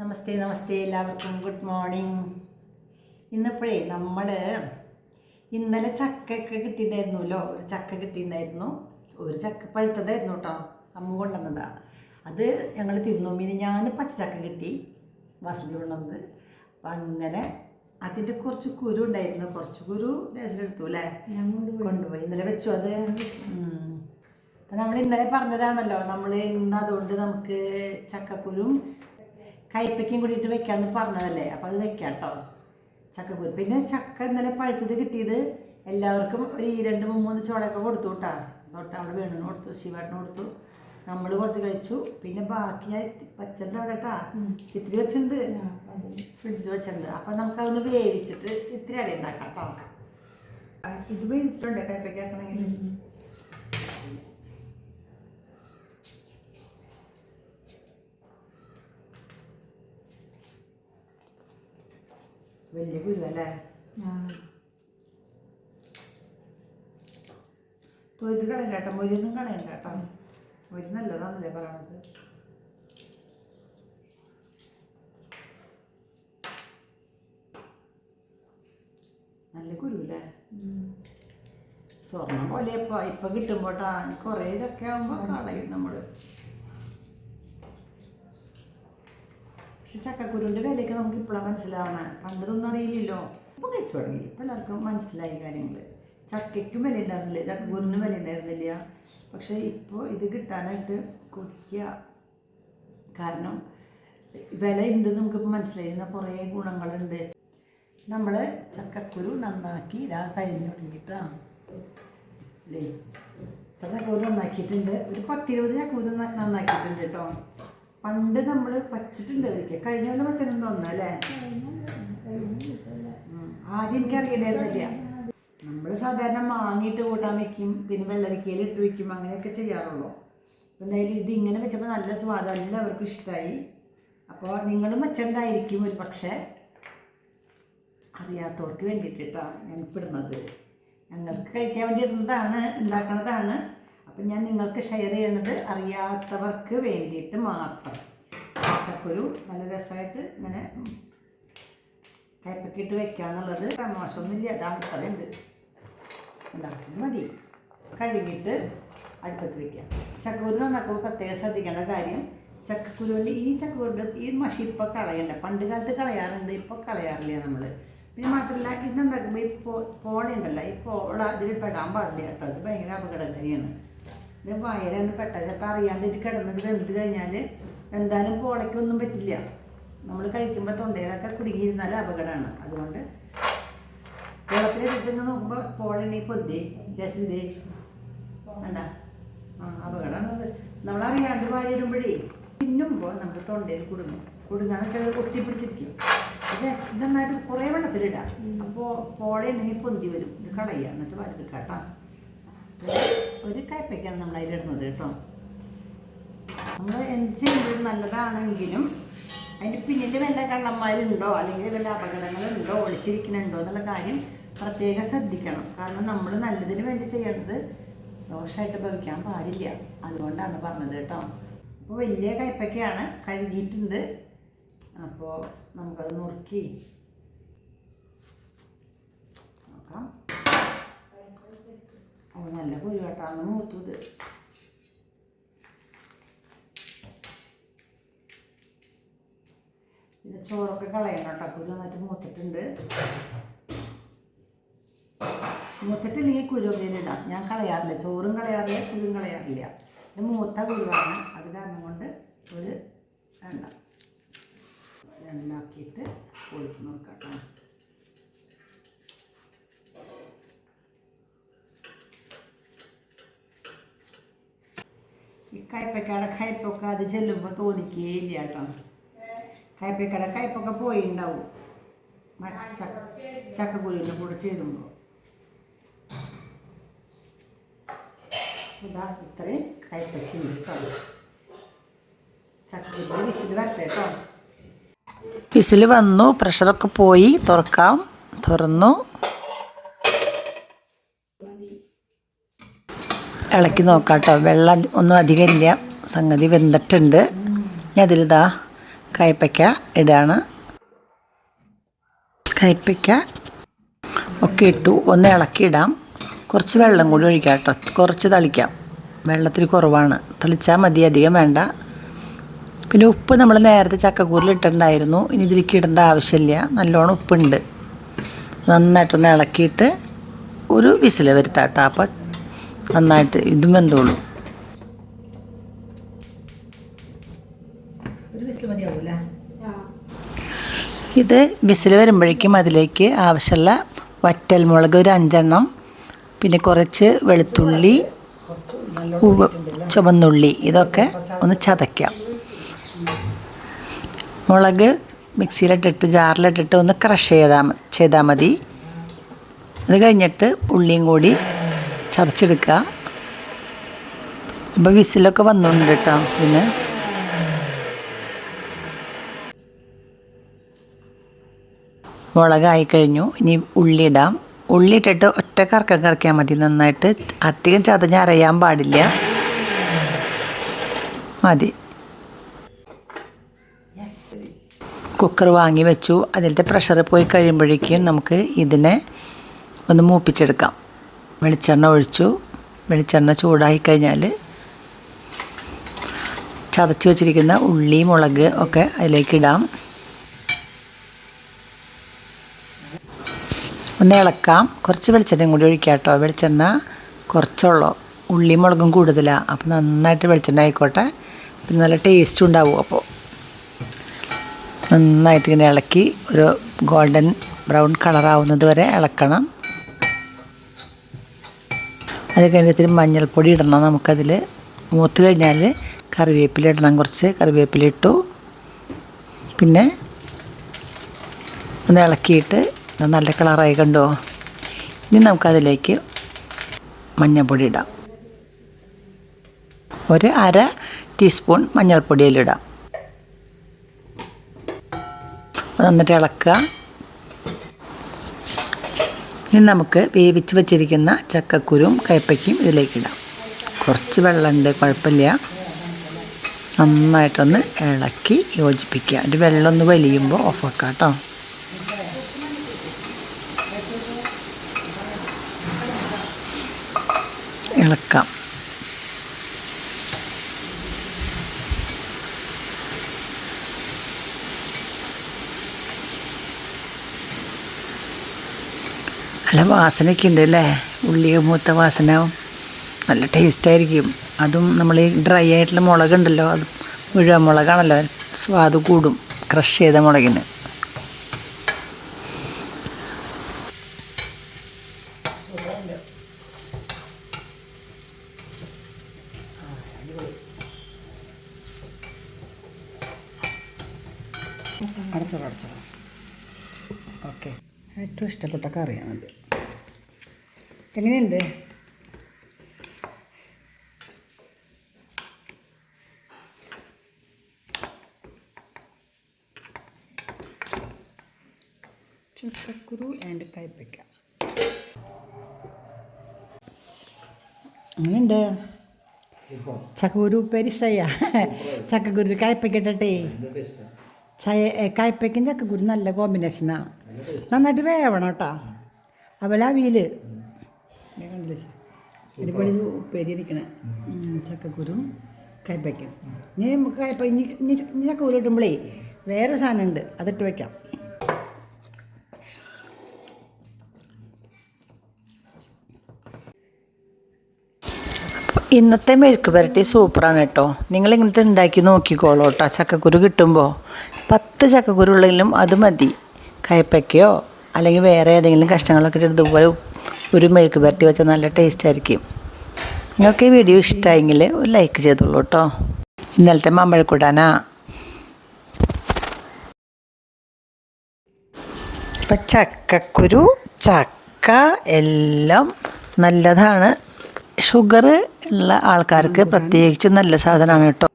നമസ്തേ നമസ്തേ എല്ലാവർക്കും. Good morning. ഇന്നിപ്പോഴേ നമ്മൾ ഇന്നലെ ചക്കയൊക്കെ കിട്ടിയിട്ടുണ്ടായിരുന്നല്ലോ. ഒരു ചക്ക കിട്ടിയിട്ടുണ്ടായിരുന്നു. ഒരു ചക്ക പഴുത്തതായിരുന്നു കേട്ടോ. അമ്മ കൊണ്ടുവന്നതാണ് അത് ഞങ്ങൾ തിന്നു. പിന്നെ ഞാൻ പച്ചച്ചക്ക കിട്ടി. വസതി കൊണ്ടുവന്നത്. അപ്പം അങ്ങനെ അതിന്റെ കുറച്ച് കുരു ഉണ്ടായിരുന്നു. കുറച്ച് കുരു ദേശത്തെടുത്തു അല്ലേ? കൊണ്ടുപോയി. ഇന്നലെ വെച്ചു. അത് അപ്പം നമ്മൾ ഇന്നലെ പറഞ്ഞതാണല്ലോ. നമ്മൾ ഇന്ന് അതുകൊണ്ട് നമുക്ക് ചക്കക്കുരും കയ്പ്പയ്ക്കും കൂടിയിട്ട് വെക്കാമെന്ന് പറഞ്ഞതല്ലേ? അപ്പോൾ അത് വെക്കാം കേട്ടോ ചക്കക്കുരു പിന്നെ ചക്ക ഇന്നലെ പഴുത്തത് കിട്ടിയത് എല്ലാവർക്കും ഒരു ഈ രണ്ട് മൂന്ന് ചോളയൊക്കെ കൊടുത്തു കേട്ടാ തൊട്ട് അവിടെ വേണുന്ന കൊടുത്തു ശിവേട്ടന് കൊടുത്തു. നമ്മൾ കുറച്ച് കഴിച്ചു. പിന്നെ ബാക്കി ഞാൻ പച്ചന്റെ അവിടെ കേട്ടാ ഇത്തിരി വെച്ചിട്ടുണ്ട് ഫ്രിഡ്ജിൽ വെച്ചിട്ടുണ്ട് അപ്പം നമുക്കതൊന്ന് വേവിച്ചിട്ട് ഇത്തിരി അടി ഉണ്ടാക്കാം കേട്ടോ ഇത് വേവിച്ചിട്ടുണ്ട്. കയ്പ്പയ്ക്കാക്കണമെങ്കിൽ വലിയ കുരുവല്ലേ? തൊയ്ത് കളയണ്ട കേട്ടോ. മൊരിയൊന്നും കളയണ്ട കേട്ടോ. മൊരി നല്ലതാന്നല്ലേ പറയണത്. നല്ല കുരുല്ലേ സ്വർണം പോലെ ഇപ്പൊ. ഇപ്പൊ കിട്ടുമ്പോട്ടാ കുറേ ഇതൊക്കെ ആകുമ്പോ കളയും നമ്മൾ. പക്ഷെ ചക്കക്കുരുവിന്റെ വിലയൊക്കെ നമുക്ക് ഇപ്പോഴാണ് മനസ്സിലാവണം പണ്ടതൊന്നും അറിയില്ലല്ലോ. ഇപ്പൊ കഴിച്ചു തുടങ്ങി. ഇപ്പൊ എല്ലാവർക്കും മനസ്സിലായി കാര്യങ്ങൾ ചക്കയ്ക്കും വില ഉണ്ടായിരുന്നില്ല ചക്കക്കുരുവിനും വില ഉണ്ടായിരുന്നില്ല പക്ഷെ ഇപ്പോൾ ഇത് കിട്ടാനായിട്ട് കൊതിക്കുക കാരണം വില ഉണ്ട് നമുക്കിപ്പോൾ മനസ്സിലായി. എന്നാൽ കുറേ ഗുണങ്ങളുണ്ട്. നമ്മൾ ചക്കക്കുരു നന്നാക്കി ഇതാ കഴിഞ്ഞു തുടങ്ങിയിട്ടാണ് ഇതേ ഇപ്പം ചക്കക്കുരു നന്നാക്കിയിട്ടുണ്ട്. ഒരു പത്തിരുപത് ചക്കക്കുരു നന്നാക്കിയിട്ടുണ്ട് കേട്ടോ പണ്ട് നമ്മൾ വച്ചിട്ടുണ്ട് ഒരിക്കൽ കഴിഞ്ഞ കൊല്ലം വെച്ചിട്ടുണ്ടെന്ന് തോന്നുന്നു അല്ലേ. ആദ്യം എനിക്ക് അറിയണ്ടായിരുന്നില്ല നമ്മൾ സാധാരണ മാങ്ങിയിട്ട് കൂട്ടാൻ വെക്കും പിന്നെ വെള്ളരിക്കയിൽ ഇട്ട് വെക്കും അങ്ങനെയൊക്കെ ചെയ്യാറുള്ളൂ. എന്തായാലും ഇത് ഇങ്ങനെ വെച്ചപ്പോൾ നല്ല സ്വാദം എല്ലാവർക്കും ഇഷ്ടമായി അപ്പോൾ നിങ്ങളും വെച്ചിട്ടുണ്ടായിരിക്കും ഒരു പക്ഷേ. അറിയാത്തവർക്ക് വേണ്ടിയിട്ട് കേട്ടോ ഞാൻ ഇടുന്നത്. ഞങ്ങൾക്ക് കഴിക്കാൻ വേണ്ടി ഇടുന്നതാണ് ഉണ്ടാക്കണതാണ്. അപ്പം ഞാൻ നിങ്ങൾക്ക് ഷെയർ ചെയ്യണത് അറിയാത്തവർക്ക് വേണ്ടിയിട്ട് മാത്രം. ഒരു നല്ല രസമായിട്ട് ഇങ്ങനെ കയ്പക്കിട്ട് വെക്കാന്നുള്ളത് മോശമൊന്നുമില്ല. അത് അടുക്കളയുണ്ട് ഉണ്ടാക്കുന്നത് മതി. കഴുകിയിട്ട് അടുപ്പത്ത് വെക്കാം ചക്കക്കുരു നന്നാക്കുമ്പോൾ പ്രത്യേകം ശ്രദ്ധിക്കേണ്ട കാര്യം ചക്കക്കുരുവിന്റെ ഈ ചക്കക്കുരുന്റെ ഈ മഷി ഇപ്പോൾ കളയണ്ട. പണ്ട് കാലത്ത് കളയാറുണ്ട് ഇപ്പോൾ കളയാറില്ല നമ്മൾ പിന്നെ മാത്രമല്ല ഇതെന്താക്കുമ്പോൾ ഈ പോ പോളുണ്ടല്ലോ ഈ പോള അതിൽ പെടാൻ പാടില്ല കേട്ടോ. അത് ഭയങ്കര അപകടകാരിയാണ്. ഇത് വയലാണ് പെട്ട ചിലപ്പോൾ അറിയാണ്ട് ഇത് കിടന്നത് വെന്ത് കഴിഞ്ഞാൽ എന്തായാലും പോളയ്ക്കൊന്നും പറ്റില്ല. നമ്മൾ കഴിക്കുമ്പോൾ തൊണ്ടയിലൊക്കെ കുടുങ്ങിയിരുന്നാൽ അപകടമാണ്. അതുകൊണ്ട് വെള്ളത്തിലിട്ടിട്ട് നോക്കുമ്പോൾ പോളണ്ടി പൊതി ജസ്റ്റ് ഇതേ വേണ്ട. ആ അപകടമാണത് നമ്മളറിയാണ്ട് വാരി ഇടുമ്പോഴേ തിന്നുമ്പോൾ നമ്മുടെ തൊണ്ടയിൽ കുടുങ്ങും. കുടുങ്ങാന്ന് വെച്ചാൽ ഒട്ടിപ്പിടിച്ചിരിക്കും ഇത് നന്നായിട്ട് കുറേ വെള്ളത്തിലിടാം. അപ്പോൾ പോളയുണ്ടെങ്കിൽ പൊന്തി വരും. ഇത് കളയുക. എന്നിട്ട് വാരി കേട്ടോ. ഒരു കയ്പയ്ക്കാണ് നമ്മൾ അതിലിടുന്നത് കേട്ടോ. നമ്മൾ എന്ത് നല്ലതാണെങ്കിലും അതിന്റെ പിന്നിൽ വല്ല കള്ളന്മാരുണ്ടോ? അല്ലെങ്കിൽ വല്ല അപകടങ്ങളുണ്ടോ? ഒളിച്ചിരിക്കുന്നുണ്ടോ എന്നുള്ള കാര്യം പ്രത്യേകം ശ്രദ്ധിക്കണം. കാരണം നമ്മൾ നല്ലതിന് വേണ്ടി ചെയ്യേണ്ടത് ദോഷമായിട്ട് ഭവിക്കാൻ പാടില്ല. അതുകൊണ്ടാണ് പറഞ്ഞത് കേട്ടോ. അപ്പോൾ വലിയ കയ്പയ്ക്കാണ് കഴുകിയിട്ടുണ്ട്. അപ്പോൾ നമുക്കത് നുറുക്കി നോക്കാം. ഓ നല്ല കുരുവട്ടാണ് മൂത്തത് ഇത്. ചോറൊക്കെ കളയണം കേട്ടോ കുരു നന്നായിട്ട് മൂത്തിട്ടുണ്ട്. മൂത്തിട്ടില്ലെങ്കിൽ കുരു ഇടാം. ഞാൻ കളയാറില്ല ചോറും കളയാറില്ല കുരുവും കളയാറില്ല. ഇത് മൂത്ത കുരുവാണ്. അത് കാരണം കൊണ്ട് ഒരു രണ്ട രണ്ടാക്കിയിട്ട് പൊളിച്ച് നോക്കാം കേട്ടോ ഈ കയ്പക്കയുടെ കയ്പൊക്കെ അത് ചെല്ലുമ്പോൾ തോന്നിക്കേയില്ല കേട്ടോ. കയ്പക്കയുടെ കയ്പൊക്കെ പോയി ഉണ്ടാവും ചക്ക ചക്കക്കുരുവിന്റെ കൂടെ ചേരുമ്പോൾ ഇതാ ഇത്രയും കയ്പക്കുണ്ട് കേട്ടോ ചക്കക്കുരുവിന്റെ വിസിൽ വരട്ടെ കേട്ടോ വിസിൽ വന്നു പ്രഷറൊക്കെ പോയി തുറക്കാം തുറന്നു. ഇളക്കി നോക്കാം കേട്ടോ വെള്ളം ഒന്നും അധികം ഇല്ല. സംഗതി വെന്തിട്ടുണ്ട്. ഇനി അതിലിതാ കയ്പ്പയ്ക്ക ഇടാണ്. കയ്പ്പയ്ക്ക ഒക്കെ ഇട്ടു. ഒന്ന് ഇളക്കിയിടാം കുറച്ച് വെള്ളം കൂടി ഒഴിക്കാം കേട്ടോ. കുറച്ച് തളിക്കാം. വെള്ളത്തിൽ കുറവാണ്. തളിച്ചാൽ മതി. അധികം വേണ്ട. പിന്നെ ഉപ്പ് നമ്മൾ നേരത്തെ ചക്കക്കൂരിൽ ഇട്ടിട്ടുണ്ടായിരുന്നു. ഇനി ഇതിലേക്ക് ഇടേണ്ട ആവശ്യമില്ല. നല്ലോണം ഉപ്പുണ്ട്. നന്നായിട്ടൊന്ന് ഇളക്കിയിട്ട് ഒരു വിസിൽ വരുത്താം കേട്ടോ. അപ്പോൾ നന്നായിട്ട് ഇതും വെന്തോളൂ. ഇത് വിസിൽ വരുമ്പോഴേക്കും അതിലേക്ക് ആവശ്യമുള്ള വറ്റൽ മുളക് ഒരു അഞ്ചെണ്ണം പിന്നെ കുറച്ച് വെളുത്തുള്ളി ചുവന്നുള്ളി ഇതൊക്കെ ഒന്ന് ചതയ്ക്കാം. മുളക് മിക്സിയിലിട്ടിട്ട് ജാറിലിട്ടിട്ട് ഒന്ന് ക്രഷ് ചെയ്താൽ ചെയ്താൽ മതി. അത് കഴിഞ്ഞിട്ട് ഉള്ളിയും കൂടി ചതച്ചെടുക്കുക. ഇപ്പോൾ വിസിലൊക്കെ വന്നുണ്ട് കേട്ടോ പിന്നെ. മുളകായി കഴിഞ്ഞു ഇനി ഉള്ളി ഇടാം. ഉള്ളി ഇട്ടിട്ട് ഒറ്റ കറക്കം കറക്കിയാൽ മതി നന്നായിട്ട്. അധികം ചതഞ്ഞ് അരയാൻ പാടില്ല. മതി. കുക്കർ വാങ്ങി വെച്ചു. അതിലത്തെ പ്രഷർ പോയി കഴിയുമ്പോഴേക്കും നമുക്ക് ഇതിനെ ഒന്ന് മൂപ്പിച്ചെടുക്കാം. വെളിച്ചെണ്ണ ഒഴിച്ചു. വെളിച്ചെണ്ണ ചൂടായി കഴിഞ്ഞാൽ ചതച്ച് വെച്ചിരിക്കുന്ന ഉള്ളി മുളക് ഒക്കെ അതിലേക്ക് ഇടാം. ഒന്ന് ഇളക്കാം. കുറച്ച് വെളിച്ചെണ്ണയും കൂടി ഒഴിക്കാം കേട്ടോ. വെളിച്ചെണ്ണ കുറച്ചുള്ളൂ. ഉള്ളി മുളകും കൂടുതലാണ് അപ്പോൾ നന്നായിട്ട് വെളിച്ചെണ്ണ ആയിക്കോട്ടെ. പിന്നെ നല്ല ടേസ്റ്റും ഉണ്ടാവും അപ്പോൾ. നന്നായിട്ട് ഇങ്ങനെ ഇളക്കി ഒരു ഗോൾഡൻ ബ്രൗൺ കളറാവുന്നത് വരെ ഇളക്കണം. അത് കഴിഞ്ഞിട്ട് മഞ്ഞൾപ്പൊടി ഇടണം നമുക്കതിൽ മൂത്ത് കഴിഞ്ഞാൽ കറിവേപ്പില ഇടണം കുറച്ച്. കറിവേപ്പില ഇട്ടു. പിന്നെ ഒന്ന് ഇളക്കിയിട്ട് നല്ല കളറായി കണ്ടോ? ഇനി നമുക്കതിലേക്ക് മഞ്ഞൾപ്പൊടി ഇടാം. ഒരു അര ടീസ്പൂൺ മഞ്ഞൾപ്പൊടിയിലിടാം നന്നിട്ട് ഇളക്കുക. ഇനി നമുക്ക് വേവിച്ച് വെച്ചിരിക്കുന്ന ചക്കക്കുരും കയ്പ്പയ്ക്കും ഇതിലേക്കിടാം. കുറച്ച് വെള്ളമുണ്ട് കുഴപ്പമില്ല. നന്നായിട്ടൊന്ന് ഇളക്കി യോജിപ്പിക്കുക. ഒരു വെള്ളം ഒന്ന് വലിയുമ്പോൾ ഓഫാക്കാം കേട്ടോ. ഇളക്കാം. നല്ല വാസനയൊക്കെ ഉണ്ട് അല്ലേ? ഉള്ളി മൂത്ത വാസന. നല്ല ടേസ്റ്റായിരിക്കും. അതും നമ്മൾ ഈ ഡ്രൈ ആയിട്ടുള്ള മുളകുണ്ടല്ലോ അത് മുഴുവൻ മുളകാണല്ലോ സ്വാദ് കൂടും ക്രഷ് ചെയ്ത മുളകിന്. ഏറ്റവും ഇഷ്ടപ്പെട്ട കറിയാണത്. എങ്ങനെയുണ്ട്? ചക്കക്കുരു ആൻഡ് കയ്പ്പയ്ക്ക. അങ്ങനെയുണ്ട് ചക്കക്കുരു ഇഷ്ടമായ ചക്കക്കുരു കയ്പ്പയ്ക്ക ഇട്ടേ ചയ കായ്പയ്ക്കും ചക്കക്കുരു നല്ല കോമ്പിനേഷനാണ് നന്നായിട്ട് വേവണം കേട്ടോ. അതുപോലെ അവിയൽ കണ്ടില്ലേ അടിപൊളി ഉപ്പേരി ഇരിക്കണേ ചക്കക്കുരും കയ്പയ്ക്കും ഇനി നമുക്ക് കയ്പ ഇനി ഇനി ചക്കക്കുരു വേറെ സാധനമുണ്ട്. അതിട്ട് വയ്ക്കാം ഇന്നത്തെ മെഴുക്ക് പുരട്ടി സൂപ്പറാണ് കേട്ടോ. നിങ്ങൾ ഇങ്ങനത്തെ ഉണ്ടാക്കി നോക്കിക്കോളൂ കേട്ടോ. ചക്കക്കുരു കിട്ടുമ്പോൾ പത്ത് ചക്കക്കുരു ഉള്ളെങ്കിലും അത് മതി. കയ്പ്പയ്ക്കയോ അല്ലെങ്കിൽ വേറെ ഏതെങ്കിലും കഷ്ണങ്ങളൊക്കെ ഇട്ട് ഇതുപോലെ ഒരു മെഴുക്ക് പുരട്ടി വെച്ചാൽ നല്ല ടേസ്റ്റ് ആയിരിക്കും. നിങ്ങൾക്ക് ഈ വീഡിയോ ഇഷ്ടമായെങ്കിൽ ഒരു ലൈക്ക് ചെയ്തോളൂ കേട്ടോ ഇന്നലത്തെ മമ്പഴക്കൂടാനാ. ഇപ്പം ചക്കക്കുരു ചക്ക എല്ലാം നല്ലതാണ്. ഷുഗർ ഉള്ള ആൾക്കാർക്ക് പ്രത്യേകിച്ച് നല്ല സാധനമാണ് കേട്ടോ